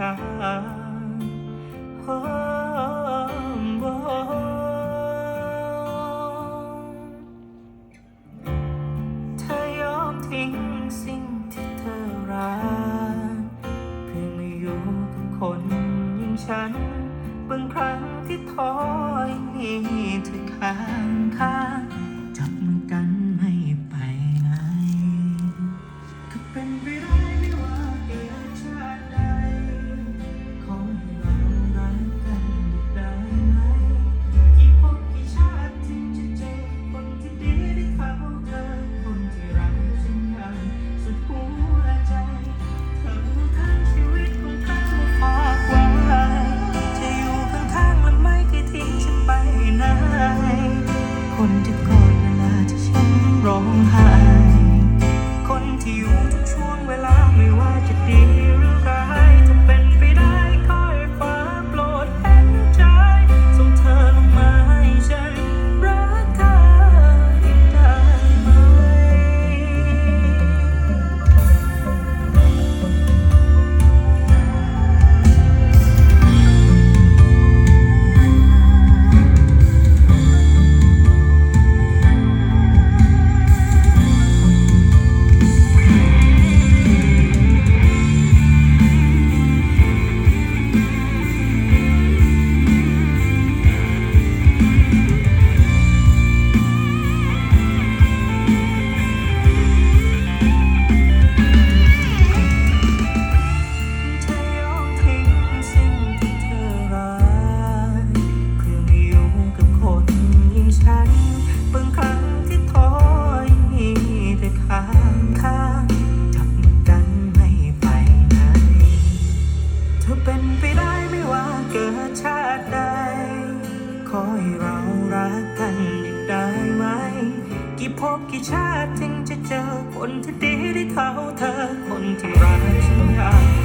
Ah. ว่าเกิดชาติใด ขอให้เรารักกันอีกได้ไหม กี่พบกี่ชาติถึงจะเจอคนที่ดีได้เท่าเธอ คนที่รักฉันอยาก